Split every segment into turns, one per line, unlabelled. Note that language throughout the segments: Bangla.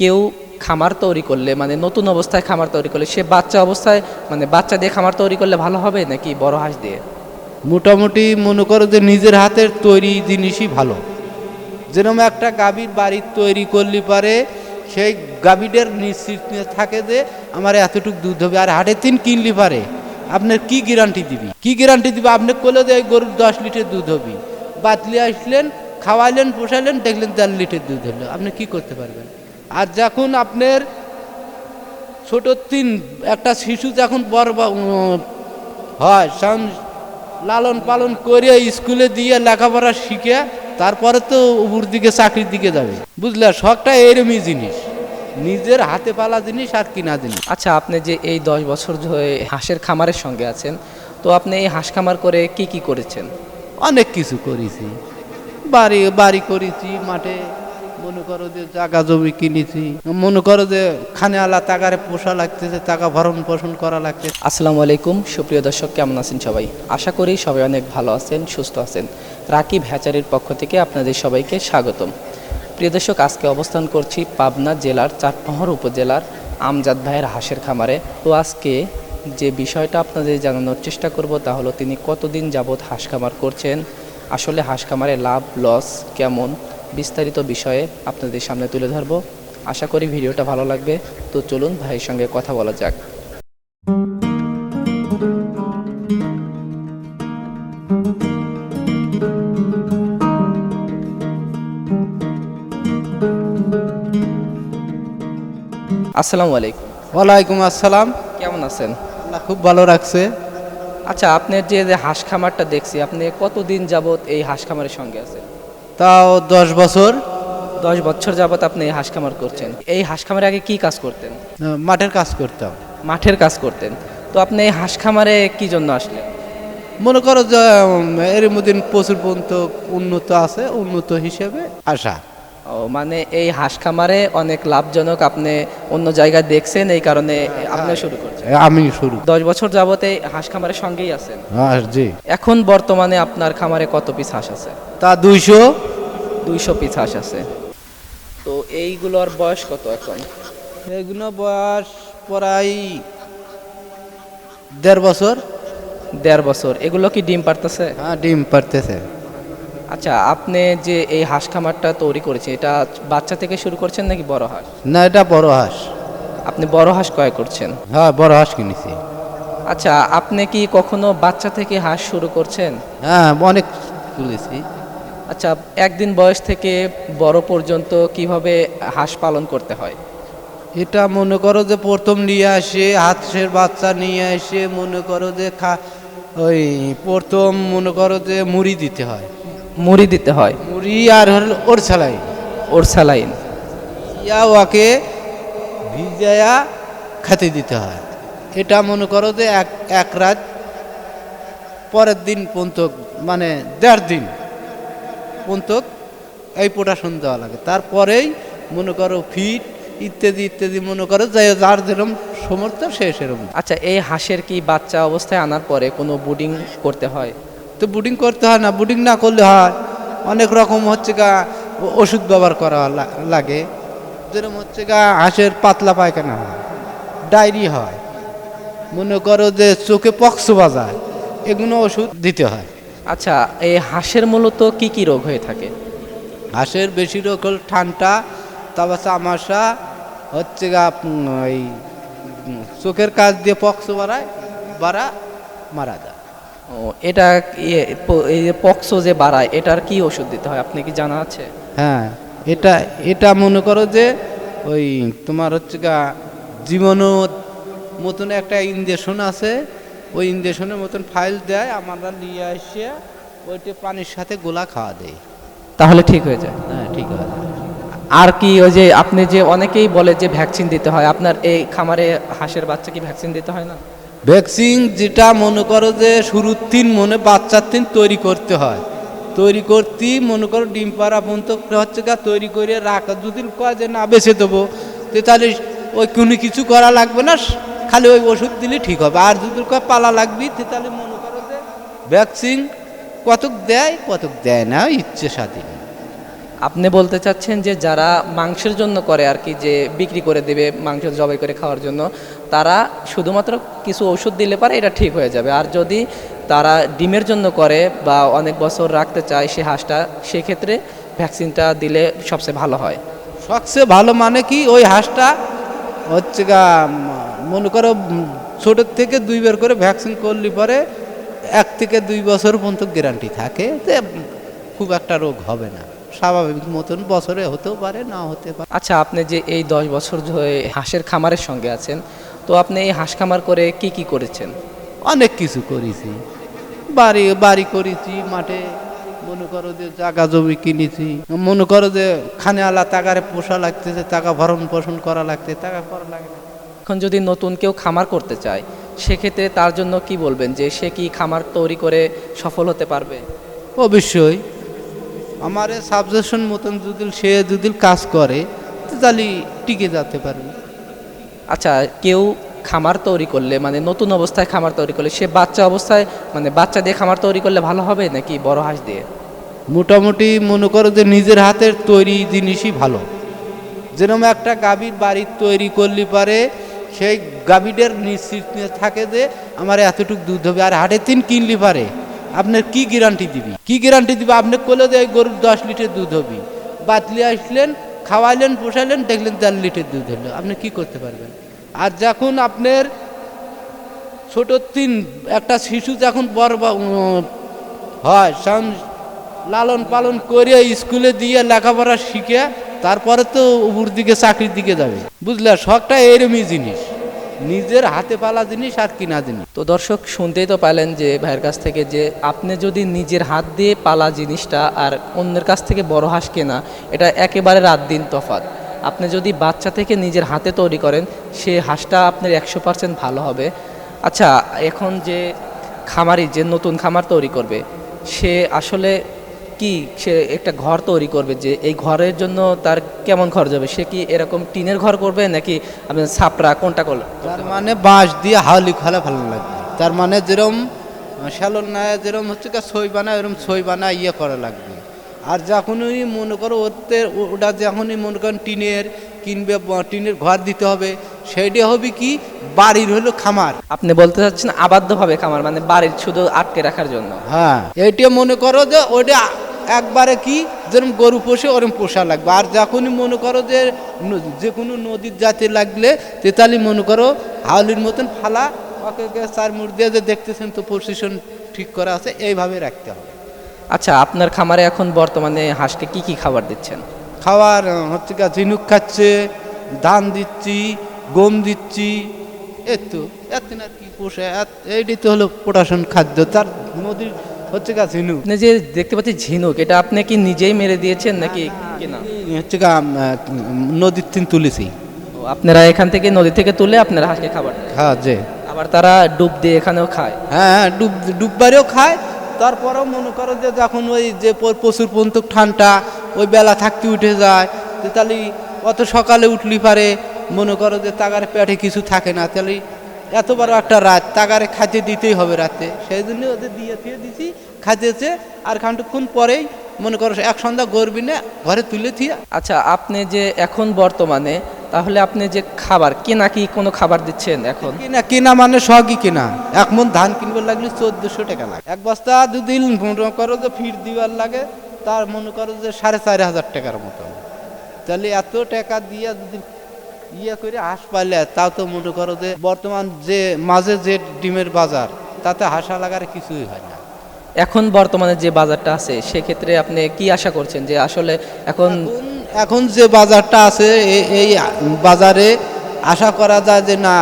কেউ খামার তৈরি করলে মানে নতুন অবস্থায় খামার তৈরি করলে, সে বাচ্চা অবস্থায় মানে বাচ্চা দিয়ে খামার তৈরি করলে ভালো হবে নাকি বড় হাঁস দিয়ে?
মোটামুটি মনে করো যে নিজের হাতের তৈরি জিনিসই ভালো। যেরকম একটা গাভীর বাড়ির তৈরি করলে পারে, সেই গাভীদের নিশ্চিত থাকে যে আমার এতটুকু দুধ হবে, আর হাটের তিন কিনলি পারে, আপনার কি গ্যারান্টি দিবি? কি গ্যারান্টি দিবে? আপনি করলে যে গরুর দশ লিটার দুধ হবে। বাতলি আসলেন খাওয়াইলেন পোষাইলেন দেখলেন দেড় লিটার দুধ হলো। আপনি কি করতে পারবেন? আর যখন আপনার ছোট তিন একটা শিশু যখন বড় হয় লালন পালন করে স্কুলে দিয়ে লেখাপড়া শিখে তারপরে তো উপর দিকে চাকরির দিকে যাবে। বুঝলে? শখটা এরমই জিনিস। নিজের হাতে পালা জিনিস আর কিনা জিনিস।
আচ্ছা আপনি যে এই দশ বছর ধরে হাঁসের খামারের সঙ্গে আছেন তো আপনি এই হাঁস খামার করে কি কি করেছেন?
অনেক কিছু করেছি। বাড়ি বাড়ি করেছি মাঠে মনে করো যে জায়গা জমি কিনেছি। মনে করো যে খানে আলা টাকারে পোষা লাগতেছে টাকা ভরণ পোষণ করা লাগতেছে।
আসসালামু আলাইকুম, সুপ্রিয় দর্শক, কেমন আছেন সবাই? আশা করি সবাই অনেক ভালো আছেন, সুস্থ আছেন। রাকিব হ্যাচারির পক্ষ থেকে আপনাদের সবাইকে স্বাগতম। প্রিয় দর্শক, আজকে অবস্থান করছি পাবনা জেলার চাটমোহর উপজেলার আমজাদ ভাইয়ের হাঁসের খামারে। তো আজকে যে বিষয়টা আপনাদের জানানোর চেষ্টা করব তা হলো তিনি কতদিন যাবৎ হাঁস খামার করছেন, আসলে হাঁস খামারে লাভ, লস কেমন বিস্তারিত বিষয়ে আপনাদের সামনে তুলে ধরবো। আশা করি ভিডিওটা ভালো লাগবে। তো চলুন ভাইয়ের সঙ্গে কথা বলা যাক। আসসালামু আলাইকুম।
ওয়ালাইকুম আসসালাম।
কেমন আছেন?
আল্লাহ খুব ভালো রাখছে।
আচ্ছা আপনার যে যে হাঁস খামারটা দেখছি আপনি কতদিন যাবত এই হাঁস খামারের সঙ্গে আছেন?
তাও দশ বছর?
দশ বছর যাবৎ আপনি এই হাঁস খামার করছেন। এই হাঁস খামারে আগে কি কাজ করতেন?
মাঠের কাজ করতাম।
মাঠের কাজ করতেন। তো আপনি এই হাঁস খামারে কি জন্য আসলেন?
মনে করো যে এর মধ্যে প্রচুর পর্যন্ত উন্নত আছে উন্নত হিসেবে আসা।
ও মানে এই হাঁস খামারে অনেক লাভজনক আপনি অন্য জায়গায় দেখছেন এই কারণে আপনি শুরু করছেন।
আমি শুরু।
দশ বছর যাবতে হাঁস খামারের সঙ্গেই আছেন।
হ্যাঁ জি।
এখন বর্তমানে আপনার খামারে কত পিস হাঁস আছে?
তা দুইশো।
দুইশো পিস হাঁস আছে। তো এইগুলোর বয়স কত এখন?
এগুলো বয়স প্রায় দেড় বছর।
দেড় বছর। এগুলো কি ডিম পারতেছে?
হ্যাঁ ডিম পারতেছে।
আচ্ছা আপনি যে এই হাঁস খামারটা তৈরি করেছেন এটা বাচ্চা থেকে শুরু করছেন নাকি বড় হাঁস?
না এটা বড় হাঁস।
আপনি বড় হাঁস ক্রয় করছেন?
হ্যাঁ বড় হাঁস কিনেছি।
আচ্ছা আপনি কি কখনো বাচ্চা থেকে হাঁস শুরু করছেন?
হ্যাঁ অনেক তুলেছি।
আচ্ছা একদিন বয়স থেকে বড় পর্যন্ত কীভাবে হাঁস পালন করতে হয়?
এটা মনে করো যে প্রথম নিয়ে আসে হাঁসের বাচ্চা নিয়ে এসে মনে করো যে খা ওই প্রথম মনে করো যে মুড়ি দিতে হয়।
মুড়ি দিতে হয়?
মুড়ি আর হল ওর ছালাই
ওর স্যালাইন
ইয়া ওকে ভিজায়া খেতে দিতে হয়। এটা মনে করো যে এক এক রাত পরের দিন পর্যন্ত মানে দেড় দিন। পর্যন্ত এই পোটাশন দেওয়া লাগে। তারপরেই মনে করো ফিট ইত্যাদি ইত্যাদি মনে করো যে যার যেরকম সমর্থ সে সেরকম
আচ্ছা এই হাঁসের কি বাচ্চা অবস্থায় আনার পরে কোনো বুডিং করতে হয়?
তো বুডিং করতে হয় না বুডিং না করলে হয়। অনেক রকম হচ্ছে গা ওষুধ ব্যবহার করা লাগে। যেরকম হচ্ছে গা হাঁসের পাতলা পায়খানা হয় ডায়রি হয়। মনে করো যে চোখে পক্স বাজায় এগুলো ওষুধ দিতে হয়।
আচ্ছা এই হাঁসের মূলত কি কি রোগ হয়ে থাকে?
হাঁসের বেশি রোগ হল ঠান্ডা তারপর চামাশা হচ্ছে গা ওই চোখের কাজ দিয়ে পক্স বাড়ায় বাড়া মারা যায়।
ও এটা এই যে পক্সো যে বাড়ায় এটার কি ওষুধ দিতে হয়? আপনি কি জানা আছে?
হ্যাঁ এটা এটা মনে করো যে ওই তোমার হচ্ছে গা জীবনও মতন একটা ইঞ্জেকশন আছে ওই ইঞ্জেকশনের মতন ফাইল দেয় আমরা নিয়ে এসে ওইটা পানির সাথে গোলা খাওয়া দেয়।
তাহলে ঠিক হয়ে যায়।
হ্যাঁ ঠিক আছে
আর কি ওই যে আপনি যে অনেকেই বলে যে ভ্যাকসিন দিতে হয় আপনার এই খামারে হাঁসের বাচ্চা কি ভ্যাকসিন দিতে হয় না?
ভ্যাকসিন যেটা মনে করো যে শুরুর তিন মনে বাচ্চার তিন তৈরি করতে হয়। তৈরি করতেই মনে করো ডিম পাড়া পর্যন্ত হচ্ছে গা তৈরি করে রাখা। যদি কয় যে না বেছে দেবো। তো তাহলে ওই কোনো কিছু করা লাগবে না? খালি ওই ওষুধ দিলে ঠিক হবে। আর যদি পালা লাগবি তাহলে মনে করো যে ভ্যাকসিন কতক দেয় কতক দেয় না ইচ্ছে স্বাধীন।
আপনি বলতে চাচ্ছেন যে যারা মাংসের জন্য করে আর কি যে বিক্রি করে দেবে মাংস জবাই করে খাওয়ার জন্য তারা শুধুমাত্র কিছু ওষুধ দিলে পারে এটা ঠিক হয়ে যাবে। আর যদি তারা ডিমের জন্য করে বা অনেক বছর রাখতে চায় সে হাঁসটা সেক্ষেত্রে ভ্যাকসিনটা দিলে সবচেয়ে ভালো হয়।
সবচেয়ে ভালো মানে কি ওই হাঁসটা হচ্ছে গা মনে করো ছোটোর থেকে দুইবার করে ভ্যাকসিন করলে পরে এক থেকে দুই বছর পর্যন্ত গ্যারান্টি থাকে যে খুব একটা রোগ হবে না। স্বাভাবিক মতন বছরে হতেও পারে না হতে পারে।
আচ্ছা আপনি যে এই দশ বছর ধরে হাঁসের খামারের সঙ্গে আছেন তো আপনি এই হাঁস খামার করে কি কি করেছেন?
অনেক কিছু করেছি। বাড়ি বাড়ি করেছি মাঠে মনে করো যে জায়গা জমি কিনেছি। মনে করো যে খানে আলা টাকারে পোষা লাগতেছে টাকা ভরণ পোষণ করা লাগছে টাকা করা লাগে না।
এখন যদি নতুন কেউ খামার করতে চায় সেক্ষেত্রে তার জন্য কি বলবেন যে সে কি খামার তৈরি করে সফল হতে পারবে?
অবশ্যই। আমার সাবজেকশন মতন যদি সে যদি কাজ করে তাহলে টিকে যেতে পারবে।
আচ্ছা কেউ খামার তৈরি করলে মানে নতুন অবস্থায় খামার তৈরি করলে সে বাচ্চা অবস্থায় মানে বাচ্চা দিয়ে খামার তৈরি করলে ভালো হবে নাকি বড় হাঁস দিয়ে?
মোটামুটি মনে করো যে নিজের হাতের তৈরি জিনিসই ভালো। যেরকম একটা গাভীর বাড়ি তৈরি করলে পারে সেই গাভীটার নিশ্চিত থাকে যে আমার এতটুকু দুধ হবে। আর হাটে তিন কিনলি পারে। আপনার কি গ্যারান্টি দিবি? কি গ্যারান্টি দিবে? আপনি করলে যে গরুর দশ লিটার দুধ হবে। বাতলি আসলেন খাওয়াইলেন পোষাইলেন দেখলেন দেড় লিটার দুধ হলো। আপনি কি করতে পারবেন? আর যখন আপনার ছোট তিন, একটা শিশু যখন বড় হয় লালন পালন করে স্কুলে দিয়ে লেখাপড়া শিখে তারপরে তো উপর দিকে, চাকরির দিকে যাবে। বুঝলে শখটা এরমই জিনিস। নিজের হাতে পালা জিনিস আর কিনা জিনিস।
তো দর্শক, শুনতেই তো পাইলেন যে ভাইয়ের কাছ থেকে যে আপনি যদি নিজের হাত দিয়ে পালা জিনিসটা আর অন্যের কাছ থেকে বড় হাঁস কেনা, এটা একেবারে রাত দিন তফাৎ। আপনি যদি বাচ্চা থেকে নিজের হাতে তৈরি করেন, সে হাঁসটা আপনার একশো পার্সেন্ট ভালো হবে। আচ্ছা এখন যে খামারি, যে নতুন খামার তৈরি করবে, সে আসলে কি সে একটা ঘর তৈরি করবে যে এই ঘরের জন্য তার কেমন খরচ হবে? সে কি এরকম টিনের ঘর করবে নাকি আপনার ছাপরা? কোনটা করল?
তার মানে বাঁশ দিয়ে হাওলি খোলা ভালো লাগবে। তার মানে যেরম শ্যালন না যেরম হচ্ছে গা ছই বানা এরম ছই বানা ইয়ে করা লাগবে। আর যখনই মনে করো ওতে ওটা যখনই মনে করেন টিনের কিনবে টিনের ঘর দিতে হবে সেইটা হবে কি? বাড়ির হলো খামার।
আপনি বলতে চাচ্ছেন আবাধ্যভাবে খামার মানে বাড়ির শুধু আটকে রাখার জন্য?
হ্যাঁ এইটা মনে করো যে ওটা একবারে কি? যেরকম গরু পোষে ওরকম পোষা লাগবে। আর যখনই মনে করো যে যে কোনো নদীর জাতে লাগলে তেতালি মনে করো হাওলির মতন ফালা ওকে চার মুড় দিয়ে যে দেখতেছেন তো পজিশন ঠিক করা আছে এইভাবে রাখতে হবে।
আচ্ছা আপনার খামারে এখন বর্তমানে হাঁসকে কি কি খাবার দিচ্ছেন?
আহ, হচ্ছে গা ঝিনুক খাচ্ছে ধান দিচ্ছি গম দিচ্ছি। এই তো এত না কি পোষে এত- এইটাই তো হলো পোটাশন খাদ্য। তার নদীর হচ্ছে গা ঝিনুক।
আপনি যে দেখতে পাচ্ছি ঝিনুক এটা আপনি কি নিজেই মেরে দিয়েছেন নাকি কিনা?
হচ্ছে গা নদীর তিন তুলেছি।
আপনারা এখান থেকে নদী থেকে তুলে আপনারা হাঁসকে খাবার
হ্যাঁ যে।
আবার তারা ডুব দিয়ে এখানেও খায়।
হ্যাঁ ডুব ডুববারেও খায়। তারপরেও মনে করো যে যখন ওই যে প্রচুর পন্তক ঠান্ডা ওই বেলা থাকতে উঠে যায় তাহলে অত সকালে উঠলি পারে মনে করো যে তাগারে পেটে কিছু থাকে না তাহলে এত বড় একটা রাত তাগারে খাইতে দিতেই হবে রাতে। সেই জন্য ওদের দিয়ে দিয়ে দিছি খাইতেছে আর খানটুক্ষণ পরেই মনে করো এক সন্ধ্যা গরবি না ঘরে তুলে থিয়া
আচ্ছা আপনি যে এখন বর্তমানে তাহলে আপনি যে খাবার কেনা কি কোনো খাবার দিচ্ছেন এখন?
কিনা কিনা মানে সবই কিনা। এক মন ধান কিনবার লাগলে চোদ্দশো টাকা লাগে। এক বস্তা যদি মনে করো যে ফির দিবার লাগে তার মনে করো যে সাড়ে চার হাজার টাকার মতো তাহলে এত টাকা দিয়ে যদি ইয়ে করে হাঁস পাইলে তাও তো মনে করো যে বর্তমান যে মাঝে যে ডিমের বাজার তাতে হাসা লাগার কিছুই হয় না।
এখন বর্তমানে যে বাজারটা আছে সেক্ষেত্রে আপনি কি আশা করছেন যে আসলে এখন
এখন যে বাজারটা আছে এই বাজারে আশা করা যায় যে না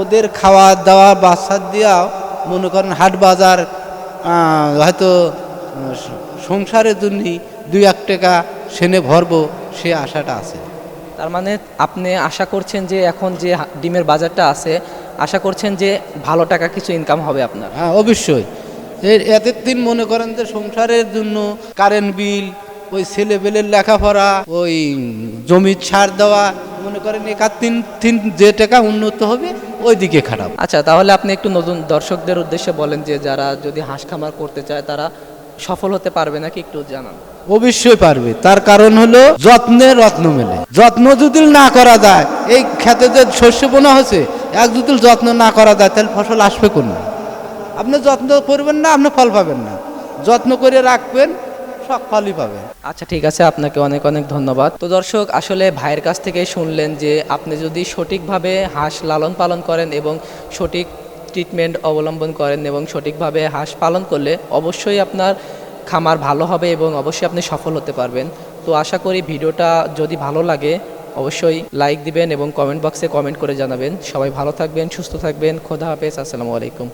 ওদের খাওয়া দাওয়া বাচ্চা দিয়াও মনে করেন হাট বাজার হয়তো সংসারের জন্যই দুই এক টাকা সেনে ভরবো সে আশাটা আছে।
তার মানে আপনি আশা করছেন যে এখন যে ডিমের বাজারটা আছে আশা করছেন যে ভালো টাকা কিছু ইনকাম হবে আপনার?
হ্যাঁ অবশ্যই। এতের দিন মনে করেন যে সংসারের জন্য কারেন্ট বিল ওই ছেলেবেলের লেখাপড়া ওই জমির ছাড় দেওয়া মনে করেন একার তিন তিন যে টাকা উন্নত হবে ওই দিকে খারাপ।
আচ্ছা তাহলে আপনি একটু নতুন দর্শকদের উদ্দেশ্যে বলেন যে যারা যদি হাঁস খামার করতে চায় তারা সফল হতে পারবে নাকি একটু জানান।
অবশ্যই পারবে। তার কারণ হলো যত্নে রত্ন মেলে। যত্ন যদি না করা যায় এই খেতে যে শস্য বোনা হচ্ছে এক যদি যত্ন না করা যায় তাহলে ফসল আসবে কোন আপনি যত্ন করবেন না আপনি ফল পাবেন না। যত্ন করে রাখবেন সব ফলই পাবেন
আচ্ছা ঠিক আছে আপনাকে অনেক অনেক ধন্যবাদ। তো দর্শক আসলে ভাইয়ের কাছ থেকে শুনলেন যে আপনি যদি সঠিকভাবে হাঁস লালন পালন করেন এবং সঠিক ট্রিটমেন্ট অবলম্বন করেন এবং সঠিকভাবে হাঁস পালন করলে অবশ্যই আপনার খামার ভালো হবে এবং অবশ্যই আপনি সফল হতে পারবেন। তো আশা করি ভিডিওটা যদি ভালো লাগে, অবশ্যই লাইক দিবেন এবং কমেন্ট বক্সে কমেন্ট করে জানাবেন। সবাই ভালো থাকবেন, সুস্থ থাকবেন। খোদা হাফেজ, আসসালামু আলাইকুম।